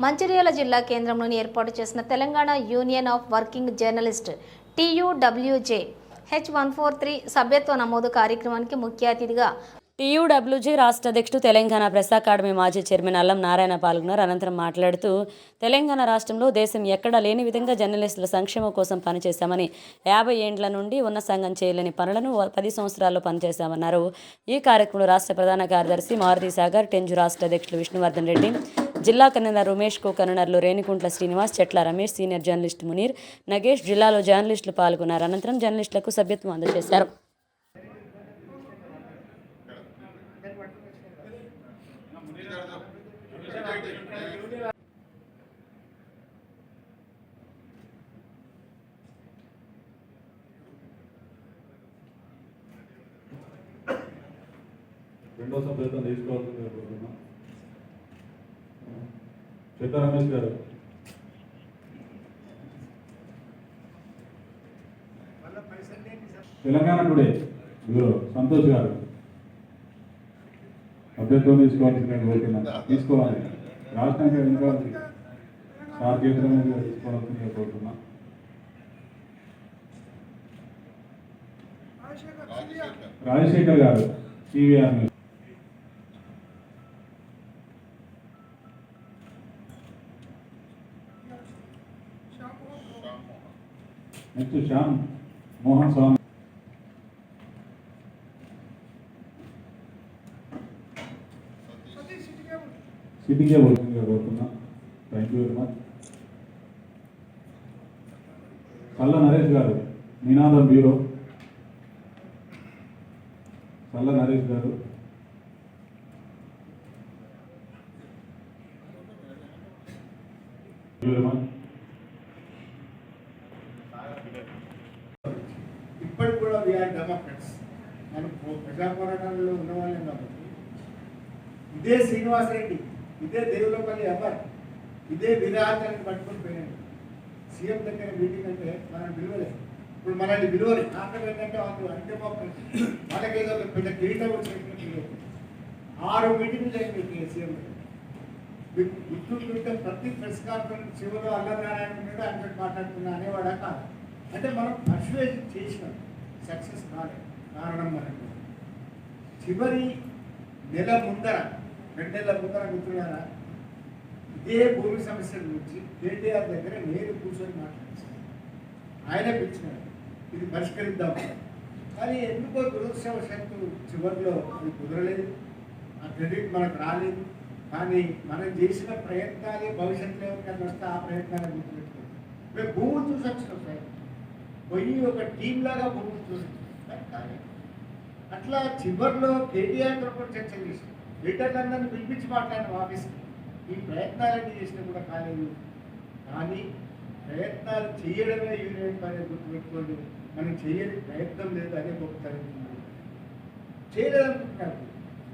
మంచిర్యాల జిల్లా కేంద్రంలోని ఏర్పాటు చేసిన Telangana union of working journalist TUWJ H one four three సభ్యత్వ నమోదు కార్యక్రమానికి ముఖ్య అతిథిగా టీయూడబ్ల్యూజీ రాష్ట్ర అధ్యక్షుడు తెలంగాణ ప్రెస్ అకాడమీ మాజీ చైర్మన్ అల్లం నారాయణ పాల్గొన్నారు. అనంతరం మాట్లాడుతూ తెలంగాణ రాష్ట్రంలో దేశం ఎక్కడా లేని విధంగా జర్నలిస్టుల సంక్షేమం కోసం పనిచేశామని యాభై ఏండ్ల నుండి ఉన్న సంఘం చేయలేని పనులను పది సంవత్సరాల్లో పనిచేశామన్నారు. ఈ కార్యక్రమంలో రాష్ట్ర ప్రధాన కార్యదర్శి మారుతి సాగర్ టెంజు రాష్ట్ర అధ్యక్షులు విష్ణువర్ధన్ రెడ్డి జిల్లా కన్వీనర్ రమేష్ కో కన్వీనర్లు రేణికుంట్ల శ్రీనివాస్ చెట్ల రమేష్ సీనియర్ జర్నలిస్ట్ మునీర్ నగేష్ జిల్లాలో జర్నలిస్టులు పాల్గొన్నారు. అనంతరం జర్నలిస్టులకు సభ్యత్వం అందజేశారు. రెండో సభ్యత తీసుకోవాల్సిందిగా కోరుతున్నాం. సీతా రమేష్ గారు. తెలంగాణ టుడే బ్యూరో సంతోష్ గారు. అభ్యర్థులు తీసుకోవాల్సి నేను కోరుతున్నా తీసుకోవాలి. రాష్ట్రంగా ఇంకా సార్ చేతుల తీసుకోవాల్సి నేను కోరుతున్నా. Rajasekhar garu TVR news. Next Shyam Mohan Swamy సిటీకే పోతుందిగా కోరుతున్నా. థ్యాంక్ యూ వెరీ మచ్ కల్ల నరేష్ గారు నినాదం బ్యూరో. కల్ల నరేష్ గారు. వెరీ మచ్ మనం ప్రజా పోరాటాలలో ఉన్నవాళ్ళే కాబట్టి. ఇదే శ్రీనివాసరెడ్డి ఇదే దేవులపల్లి ఎవర్ ఇదే విరాజాన్ని పట్టుకొని పోయినాడు. సీఎం దగ్గర మీటింగ్ అంటే మనం విలువలేదు ఇప్పుడు మనల్ని విలువలు కారణం ఏంటంటే వాళ్ళు అంటే వాళ్ళకేదో ఒక పెద్ద కిరీటం వచ్చినట్టు ఆరు మీటింగ్లు జరిగింది సీఎం దగ్గర. గుర్తుంటుంటే ప్రతి ప్రెస్ కాన్ఫరెన్స్ చివరిలో అల్లనారాయణ ఉన్నాడు అంటే మాట్లాడుతున్నా అనేవాడా కాదు. అంటే మనం పర్సువేషన్ చేసినాం. సక్సెస్ కాలేదు. కారణం మనకు చివరి నెల ముందర రెండు నెలల ముందర గుర్తున్నారా ఇదే భూమి సమస్యల గురించి కేటీఆర్ దగ్గర నేను కూర్చొని మాట్లాడేశాను. ఆయన పిలిచినాడు ఇది పరిష్కరిద్దాం. కానీ ఎందుకో దురదృష్టవశాత్తు చివరిలో అది కుదరలేదు. ఆ క్రెడిట్ మనకు రాలేదు. కానీ మనం చేసిన ప్రయత్నాలే భవిష్యత్తులో ఎవరికైనా వస్తే ఆ ప్రయత్నాన్ని గుర్తుపెట్టుకోండి మేము భూములు చూసి వచ్చినాం సార్. పోయి ఒక టీంలాగా భూములు చూసి కానీ. అట్లా చివరిలో కేటీఆర్తో కూడా చర్చ చేసి లీడర్లందరినీ పిలిపించి మాట్లాడిన ఆఫీస్కి. ఈ ప్రయత్నాలన్నీ చేసినా కూడా కాలేదు. కానీ ప్రయత్నాలు చేయడమే యూనియన్ పని గుర్తుపెట్టుకోండి. మనం చేయని ప్రయత్నం లేదు అనే గొప్పతనం చేయలేదనుకుంటున్నారు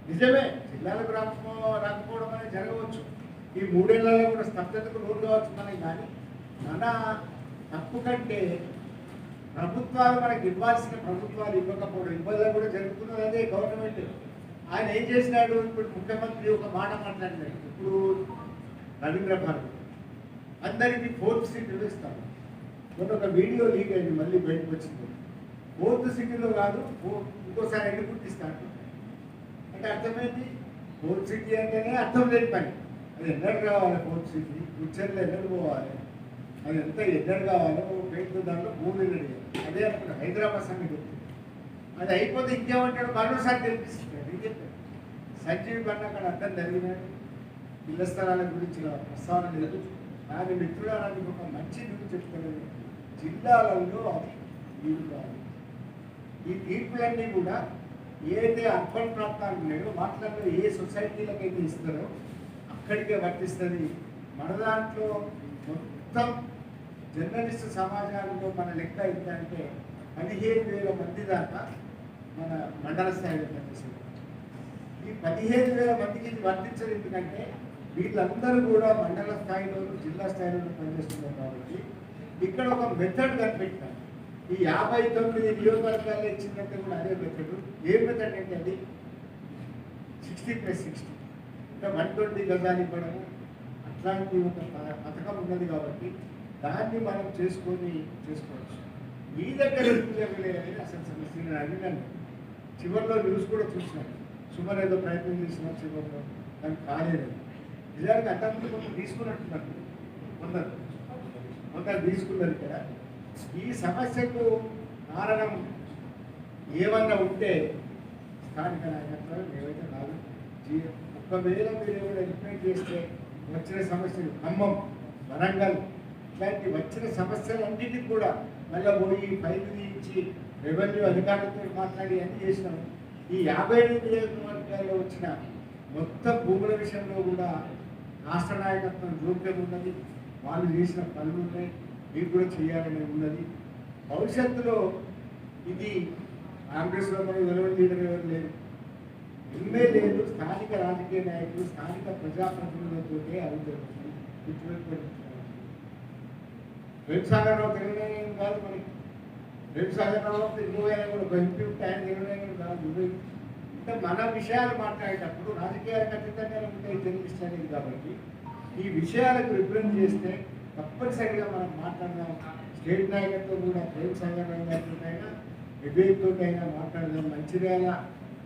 నిజమే జిల్లాలకు రాకపో రాకపోవడం అనేది జరగవచ్చు. ఈ మూడేళ్ళలో కూడా స్తబ్దతకు లోన్ కావచ్చు మనకి కానీ. మన తప్పు కంటే ప్రభుత్వాలు మనకి ఇవ్వాల్సిన ప్రభుత్వాలు ఇవ్వకపోవడం ఇబ్బందులు కూడా జరుగుతున్నది అదే గవర్నమెంట్. ఆయన ఏం చేసినాడు? ఇప్పుడు ముఖ్యమంత్రి ఒక మాట మాట్లాడినాడు. ఇప్పుడు రవీంద్ర భారతి. అందరికీ ఫోర్త్ సీట్ ఇస్తాను మొన్న ఒక వీడియో లీక్ అయింది మళ్ళీ బయటకు వచ్చింది. ఫోర్త్ సిటీలో కాదు ఫోర్ ఇంకోసారి ఎన్ని గుర్తిస్తాను అంటే అర్థమైంది? ఫోర్త్ సిటీ అంటేనే అర్థం లేని పని. అది ఎన్నడూ కావాలి ఫోర్త్ సిటీ ఫ్యూచర్లో ఎన్నడూ పోవాలి? అది ఎంత ఎన్నడు కావాలో పెయింట్ దాంట్లో భూమి అదే అనుకున్నా హైదరాబాద్ సంగతి అది అయిపోతే ఇంకేమంటాడు? మరోసారి తెలిపిస్తున్నాడు ఏం చెప్పాడు? సంజీవ్ కన్నా అక్కడ అర్థం జరిగినాడు ఇళ్ళ స్థలాల గురించి ప్రస్తావన లేదు. దాని మిత్రుడానికి ఒక మంచి న్యూస్ చెప్తున్నాడు జిల్లాలలో అది వీలు కాదు ఈ తీర్పులన్నీ కూడా ఏదైతే అర్బన్ ప్రాంతాలు ఉన్నాయో వాటిలో ఏ సొసైటీలకైతే ఇస్తారో అక్కడికే వర్తిస్తుంది. మన దాంట్లో మొత్తం జర్నలిస్ట్ సమాజంలో మన లెక్క ఏంటంటే పదిహేను వేల మంది దాకా మన మండల స్థాయిలో పనిచేసేది ఈ పదిహేను వేల మందికి ఇది వర్తించదు ఎందుకంటే వీళ్ళందరూ కూడా మండల స్థాయిలో జిల్లా స్థాయిలో పనిచేస్తున్నారు కాబట్టి ఇక్కడ ఒక మెథడ్ కనిపెట్టారు. ఈ యాభై తొమ్మిది నియోజకవర్గాలు ఇచ్చినట్టు కూడా అదే మెథడ్ ఏ మెథడ్ అంటే అది? సిక్స్టీ ప్లస్ సిక్స్టీ అంటే వన్ ట్వంటీ గజాలు ఇవ్వడము. అట్లాంటి ఒక పథకం ఉన్నది కాబట్టి దాన్ని మనం చేసుకొని చేసుకోవచ్చు. మీ దగ్గర ఎందుకు అనేది అసలు సమస్య నేను అడిగాను చివరిలో న్యూస్ కూడా చూసాను సుమారు ఏదో ప్రయత్నం చేసిన చివరిలో దానికి కాలేదు. నిజానికి అతను కొంచెం తీసుకున్నట్టున్నారు. కొందరు. కొందరు తీసుకున్నారు ఇక్కడ. ఈ సమస్యకు కారణం ఏమన్నా ఉంటే స్థానిక నాయకత్వం ఏవైతే కాదు జీ- ఒకవేళ మీరు ఏమైనా రిప్లైంట్ చేస్తే వచ్చిన సమస్యలు ఖమ్మం వరంగల్ ఇట్లాంటి వచ్చిన సమస్యలన్నింటినీ కూడా మళ్ళీ పోయి ఫైల్ తీయించి రెవెన్యూ అధికారులతో మాట్లాడి అన్ని చేసినాం. ఈ యాభై ఎనిమిది నియోజకవర్గాల్లో వచ్చిన మొత్తం భూముల విషయంలో కూడా రాష్ట్ర నాయకత్వం జోక్యం ఉన్నది. వాళ్ళు చేసిన పనులు ఉన్నాయి మీరు కూడా చేయాలని ఉన్నది. భవిష్యత్తులో ఇది కాంగ్రెస్లో మనం వెలువడి తీయడం ఎవరు లేరు ఎమ్మెల్యేలు స్థానిక రాజకీయ నాయకులు స్థానిక ప్రజాప్రతినిధులతో అభివృద్ధి వెబ్సాగర్రావు తెలియడం కాదు మరి. వెబ్సాగర్రావు ఇరవై అయినా కూడా ఒక ఎంపీ ఉంటే కాదు అంటే మన విషయాలు మాట్లాడేటప్పుడు రాజకీయాలకు అతీతంగా ఉంటాయి జర్నలిస్ట్ కాబట్టి. ఈ విషయాలకు రిప్రజెంట్ చేస్తే తప్పనిసరిగా మనం మాట్లాడదాం. స్టేట్ నాయకత్వం కూడా ప్రేమ్ సాగర్ రావు గారితో మాట్లాడదాం. మంచిర్యాల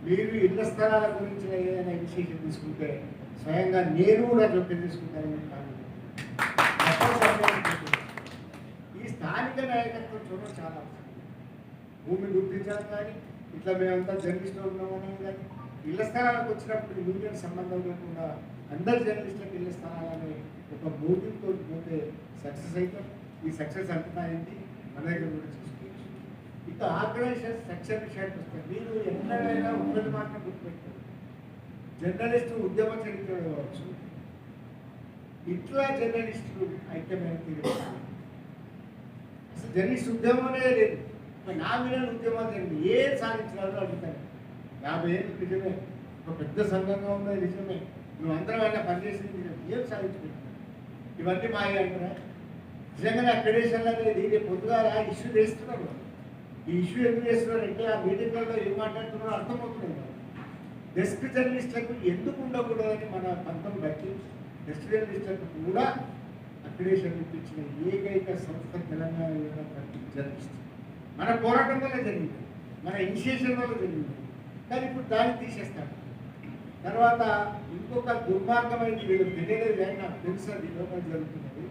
మీరు ఇళ్ళ స్థలాల గురించి ఏదైనా విశేషం తీసుకుంటే స్వయంగా నేను కూడా చెప్పి తీసుకుంటాను కాదు తప్పనిసరిగా ఈ స్థానిక నాయకత్వం చూడడం చాలా అవసరం. భూమి గుర్తించడం కానీ ఇట్లా మేమంతా జర్నలిస్టులు ఉన్నామని కానీ ఇళ్ళ స్థలాలకు వచ్చినప్పుడు యూనియన్ సంబంధం లేకుండా అందరు జర్నలిస్టులకు ఇళ్ళ స్థలాలని ఒక మోటివ్తో పోతే సక్సెస్ అవుతాం. ఈ సక్సెస్ అంటున్నా ఏంటి? మన దగ్గర కూడా చూసుకోవచ్చు. ఇక ఆర్గనైజేషన్ స్ట్రక్చర్ విషయానికి వస్తే మీరు ఎక్కడైనా ఉన్నది మాత్రం గుర్తుపెట్టారు జర్నలిస్టు ఉద్యమ చరిత్ర కావచ్చు. ఇట్లా జర్నలిస్టులు ఐక్యమైన తీరు అసలు ఉద్యమం లేదు. నా మీద ఉద్యమాలు జరిగింది. ఏం సాధించాలో అడుగుతాను యాభై ఏళ్ళు నిజమే ఒక పెద్ద సంఘంగా ఉన్నది నిజమే. నువ్వు అందరం అయినా పనిచేసింది నిజం ఏం సాధించుకుంటున్నావు ఇవన్నీ మాయ అంటారా నిజంగానే అక్రెడిషన్ అనేది రేపు పొద్దుగా ఇష్యూ చేస్తున్నారు ఈ ఇష్యూ ఎందుకు చేస్తున్నారంటే ఆ మీటింగ్లలో ఏం మాట్లాడుతున్నారో అర్థమవుతున్నాయి డెస్క్ జర్నలిస్టులకు ఎందుకు ఉండకూడదని మన పంతం బట్టి డెస్క్ జర్నలిస్టులకు కూడా అక్రిడేషన్ ఇప్పించిన ఏకైక సంస్థ తెలంగాణ జరిపిస్తుంది మన పోరాటం వల్ల జరిగింది. మన ఇనిషియేషన్ వల్ల జరిగింది. కానీ ఇప్పుడు దాన్ని తీసేస్తాడు తర్వాత ఇంకొక దుర్మార్గమైన వీళ్ళు తెలియలేదు కానీ నాకు తెలుసు అది లోపల జరుగుతున్నది.